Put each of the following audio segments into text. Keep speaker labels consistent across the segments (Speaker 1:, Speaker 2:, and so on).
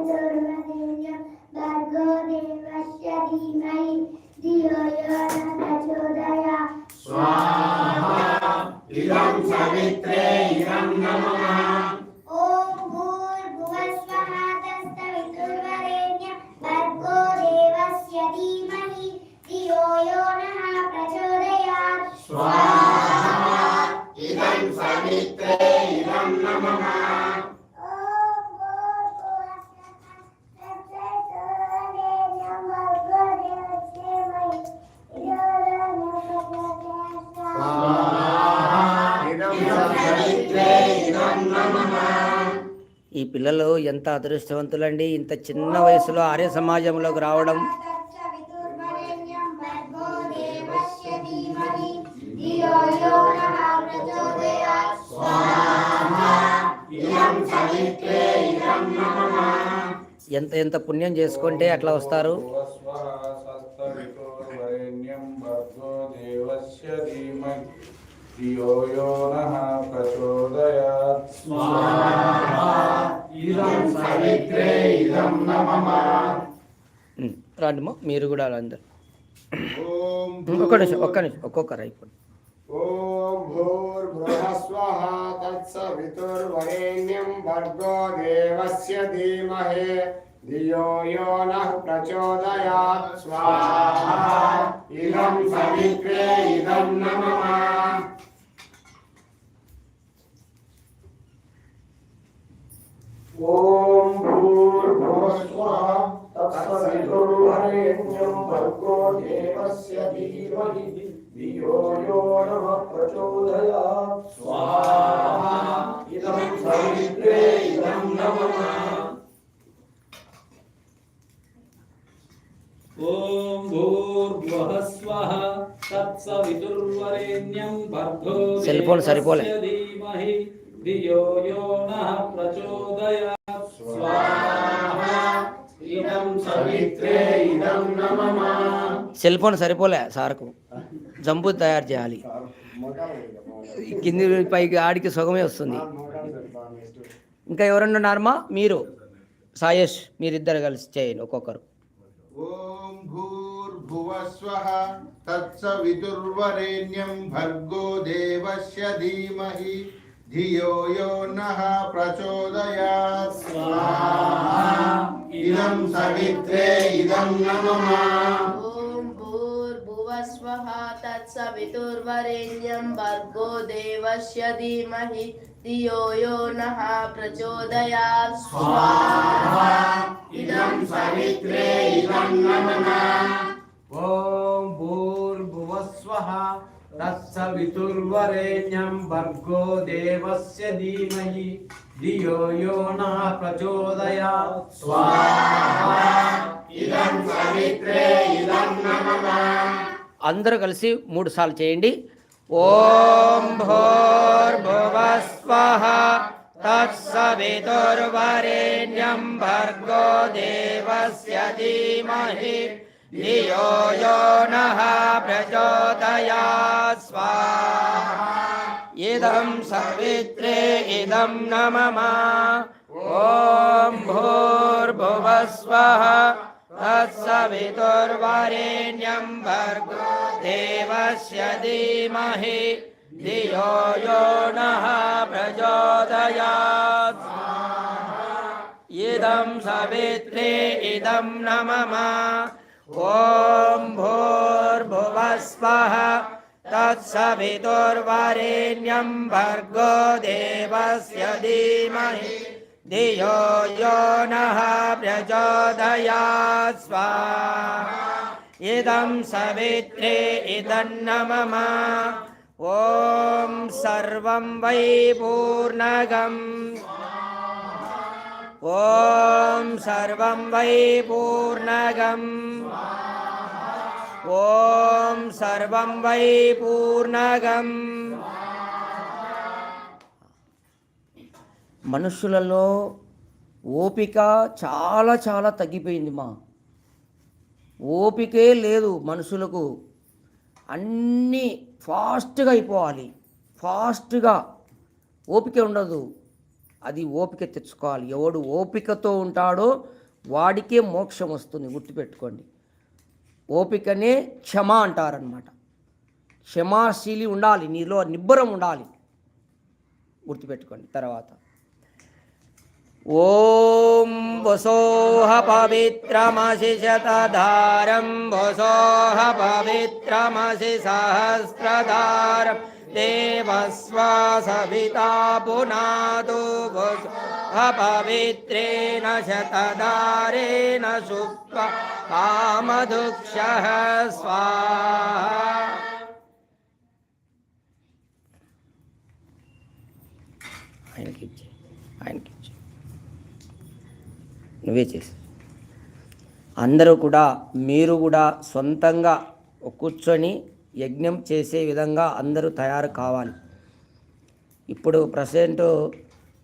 Speaker 1: తరుణదేవ్య భర్గోదేవస్య ధీమహి ధియో యో న ప్రచోదయ స్వాహా
Speaker 2: ఇదం సవిత్రే ఎంత అదృష్టవంతులండి ఇంత చిన్న వయసులో ఆర్య సమాజంలోకి రావడం
Speaker 1: इदं सवित्रे इदं नमः
Speaker 2: ఎంత ఎంత పుణ్యం చేసుకుంటే అట్లా వస్తారు
Speaker 3: स्वस्वसस्तवितुर्वरेण्यं भर्गो देवस्य धीमहि धियो यो नः प्रचोदयात्
Speaker 1: इदं
Speaker 2: రాండిమో మీరు కూడా అందరు. ఒక్క నిమిషం ఒక్క నిమిషం ఒక్కొక్కరు అయిపోండి.
Speaker 4: ఓం భూర్భువ స్వహ తత్సవితుర్వరేణ్యం భర్గో దేవస్య ధీమహే. ధియో స్వాహ. ఇదం సవిత్రే ఇదం నమః. ధీమహి ధియో యో నః ప్రచోదయాత్ స్వాహా ఇదం సవిత్రే ఇదం నమః
Speaker 5: ॐ भूर्भुवः स्वः तत्सवितुर्वरेण्यं भर्गो
Speaker 2: సెల్ ఫోన్ సరిపోలే.
Speaker 5: देवस्य धीमहि धियो यो नः प्रचोदयात् स्वाहा इदं
Speaker 1: सवित्रे इदं नमः
Speaker 2: సెల్ ఫోన్ సరిపోలే సార్కు. జంపు తయారు చేయాలి. కింది పైకి ఆడికి సుఖమే వస్తుంది. ఇంకా ఎవరన్నారమ్మా మీరు. సాయేష్ మీరిద్దరు కలిసి చేయండి ఒక్కొక్కరు.
Speaker 6: ఓం
Speaker 1: ధీమహి. నః ఇదం సవిత్రే
Speaker 7: ఇదం भूर्भुवस्वः तत्सवितुर्वरेण्यं भर्गो देवस्य धीमहि धियो यो नः प्रचोदयात्।
Speaker 1: स्वाहा इदं सवित्रे इदं नमः
Speaker 3: ॐ भूर्भुवस्वः तत्सवितुर्वरेण्यं भर्गो देवस्य धीमहि धियो यो नः प्रचोदयात्।
Speaker 1: स्वाहा इदं सवित्रे
Speaker 2: అందరూ కలిసి మూడు సార్లు చేయండి. ఓం భూర్భువస్వః తత్సవితుర్వరేణ్యం భర్గో దేవస్య ధీమహి ధియో యో నః ప్రచోదయాత్ ఇదం సవిత్రే ఇదం నమమ ఓం భూర్భువస్వః तत्सवितुर्वरेण्यं भर्गो देवस्य धीमहि धियो यो नः प्रचोदयात्। इदं सवित्रे इदं नमम। ॐ भूर्भुवस्वः तत्सवितुर्वरेण्यं भर्गो देवस्य धीमहि। धियो यो नः प्रचोदयात् स्वाहा इदं नमम ॐ सर्वं वै पूर्णगम्। ॐ सर्वं वै पूर्णगम्। ॐ सर्वं वै पूर्णगम् మనుషులలో ఓపిక చాలా చాలా తగ్గిపోయింది మా. ఓపికే లేదు మనుషులకు. అన్నీ ఫాస్ట్గా అయిపోవాలి. ఫాస్ట్గా. ఓపిక ఉండదు. అది ఓపిక తెచ్చుకోవాలి. ఎవడు ఓపికతో ఉంటాడో వాడికే మోక్షం వస్తుంది. గుర్తుపెట్టుకోండి. ఓపికనే క్షమ అంటారనమాట క్షమాశీలి ఉండాలి. నీలో నిబ్బరం ఉండాలి. గుర్తుపెట్టుకోండి. తర్వాత. ॐ वसोः पवित्रमशिशतधारं वसोः पवित्रमसि सहस्रधारं देवस्वा सविता पुनादो वसोः पवित्रेण शतधारेण सुप्त कामधुक्षः स्वाहा। నువ్వే చేసి. అందరూ కూడా మీరు కూడా సొంతంగా కూర్చొని యజ్ఞం చేసే విధంగా అందరూ తయారు కావాలి. ఇప్పుడు ప్రజెంట్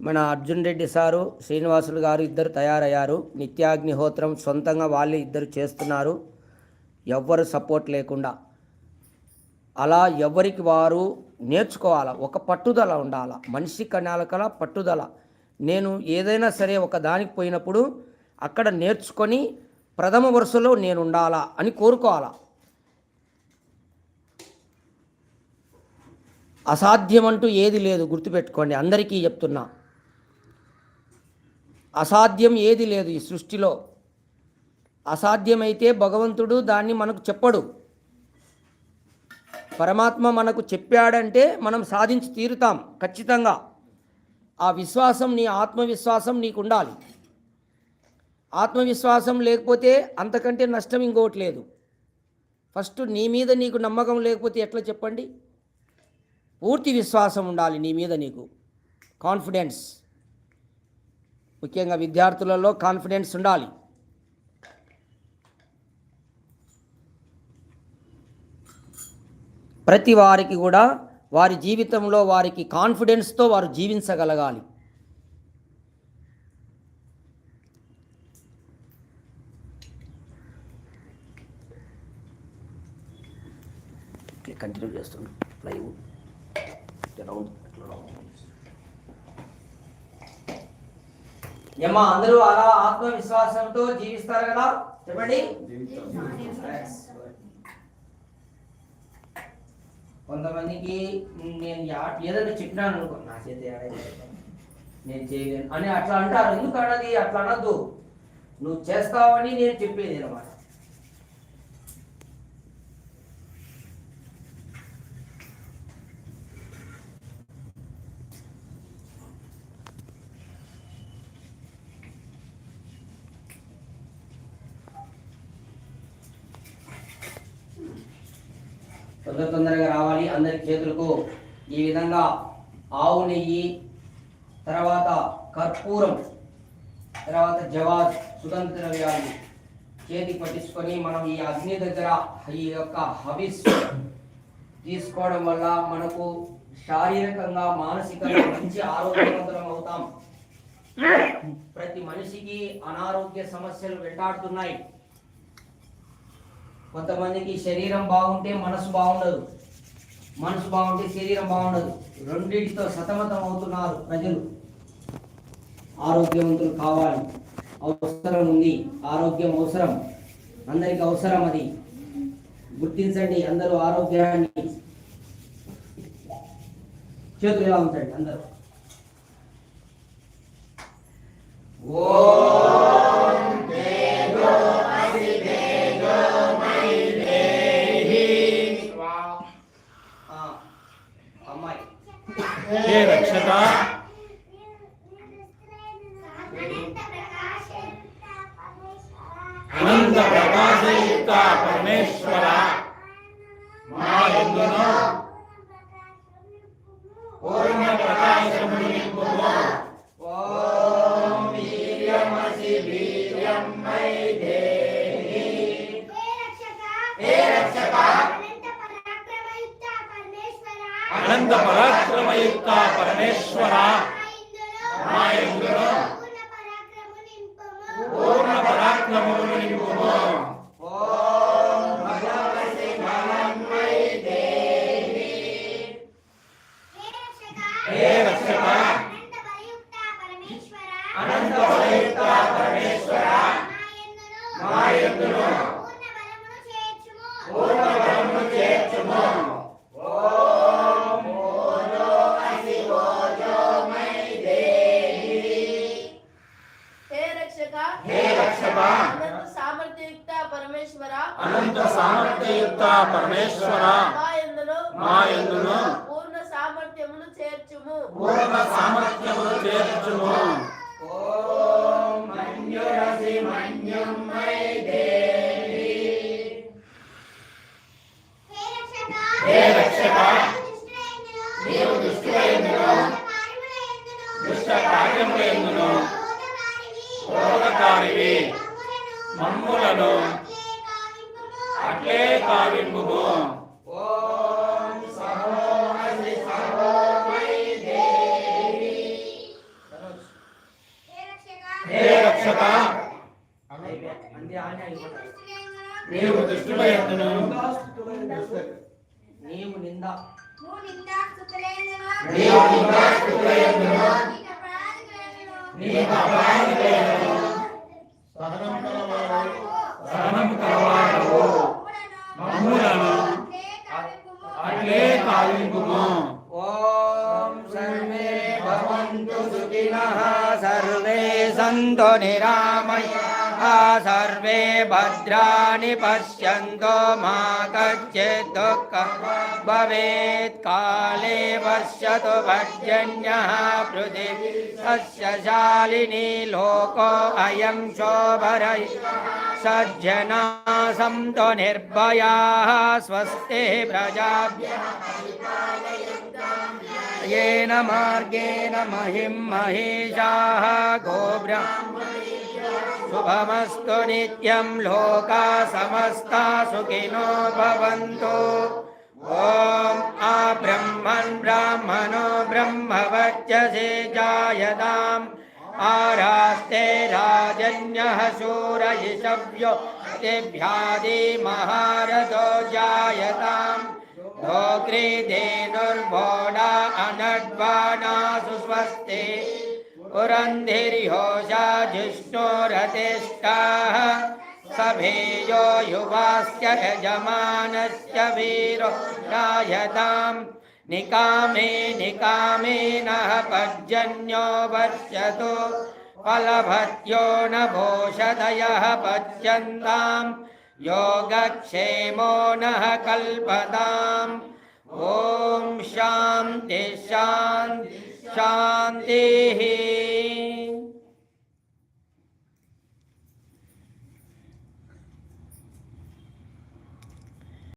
Speaker 2: మన అర్జున్ రెడ్డి సారు శ్రీనివాసులు గారు ఇద్దరు తయారయ్యారు. నిత్యాగ్నిహోత్రం సొంతంగా వాళ్ళే ఇద్దరు చేస్తున్నారు. ఎవ్వరు సపోర్ట్ లేకుండా. అలా ఎవరికి వారు నేర్చుకోవాలా? ఒక పట్టుదల ఉండాలా? మనిషి కణాలకల పట్టుదల. నేను ఏదైనా సరే ఒక దానికి పోయినప్పుడు అక్కడ నేర్చుకొని ప్రథమ వరుసలో నేను ఉండాలా అని కోరుకోవాలా? అసాధ్యం అంటూ ఏది లేదు గుర్తుపెట్టుకోండి అందరికీ చెప్తున్నా. అసాధ్యం ఏది లేదు ఈ సృష్టిలో. అసాధ్యమైతే భగవంతుడు దాన్ని మనకు చెప్పడు. పరమాత్మ మనకు చెప్పాడంటే మనం సాధించి తీరుతాం ఖచ్చితంగా. ఆ విశ్వాసం నీ ఆత్మవిశ్వాసం నీకు ఉండాలి ఆత్మవిశ్వాసం లేకపోతే అంతకంటే నష్టం ఇంకోటి లేదు. ఫస్ట్ నీ మీద నీకు నమ్మకం లేకపోతే ఎట్లా చెప్పండి? పూర్తి విశ్వాసం ఉండాలి నీ మీద నీకు. కాన్ఫిడెన్స్. ముఖ్యంగా విద్యార్థులలో కాన్ఫిడెన్స్ ఉండాలి. ప్రతి వారికి కూడా వారి జీవితంలో వారికి కాన్ఫిడెన్స్తో వారు జీవించగలగాలి. కంటిన్యూ చేస్తున్నాం లైవ్ ఏమ్మా అందరూ అలా ఆత్మవిశ్వాసంతో జీవిస్తారు? కదా చెప్పండి. కొంతమందికి నేను ఏదైనా చెప్పినాను అనుకో నా చేత నేను చేయలేను. అని అట్లా అంటారు. ఎందుకు అన్నది అట్లా అనద్దు. నువ్వు చేస్తావని నేను చెప్పేది అనమాట. చేతులకు ఈ విధంగా ఆవు నెయ్యి తర్వాత కర్పూరం తర్వాత జవాద్ సుగంధ ద్రవ్యాలు చేతికి పట్టించుకొని మనం ఈ అగ్ని దగ్గర ఈ యొక్క హవిస్ తీసుకోవడం వల్ల మనకు శారీరకంగా మానసికంగా మంచి ఆరోగ్యవంతులం అవుతాం. ప్రతి మనిషికి అనారోగ్య సమస్యలు వెంటాడుతున్నాయి. కొంతమందికి శరీరం బాగుంటే మనసు బాగుండదు. మనసు బాగుంటే శరీరం బాగుండదు. రెండింటితో సతమతం అవుతున్నారు ప్రజలు. ఆరోగ్యవంతులు కావాలి. అవసరం ఉంది. ఆరోగ్యం అవసరం. అందరికి అవసరం అది. గుర్తించండి అందరూ ఆరోగ్యాన్ని. చేతులు ఎలా ఉంచండి అందరూ? ఓ
Speaker 8: రక్షక హే రక్షక అనంత
Speaker 7: సామర్థ్యయుక్త పరమేశ్వర?
Speaker 5: అనంత సామర్థ్యయుక్త పరమేశ్వర?
Speaker 7: మా యందును పూర్ణ సామర్థ్యమును చేర్చుము.
Speaker 5: పూర్ణ సామర్థ్యమును చేర్చుము.
Speaker 3: ఓం మంజురసి మన్యం
Speaker 8: నీవు
Speaker 2: నింద.
Speaker 6: సహనం
Speaker 5: మమ్ములను అట్లే
Speaker 2: ఓం సర్వే భవంతు సుఖినః సర్వే సంతు నిరామయాః सर्वे भद्राणि पश्यन्तु मा कच्चित् दुःखं भवेत् काले पश्यतु पर्जन्यः पृथिवी सस्यशालिनी लोको अयं शोभरै सज्जना सन्तु निर्भयाः स्वस्ते प्रजाभ्यः येन मार्गेण महिं महेशाः गोब्रह्म शुभमस्तु नित्यं लोका समस्ता सुखिनो भवन्तु। ॐ आ ब्रह्मन् ब्राह्मणो ब्रह्मवर्चसे जायताम् आरास्ते राजन्यः शूरयिषव्यो तेभ्यादि महारथो जायताम्। धोग्रीधेनुर्भोडा अनड्वानासु स्वस्ति। पुरन्धिर्योषा जिष्णुरतिष्ठाः सभेयो युवास्य यजमानस्य वीरो रायताम् निकामे निकामे नः पर्जन्यो वर्षतु फलभत्यो न भोषदयः पच्यन्ताम् योगक्षेमो नः कल्पताम्। ॐ शान्ति शान्ति। शान्तिः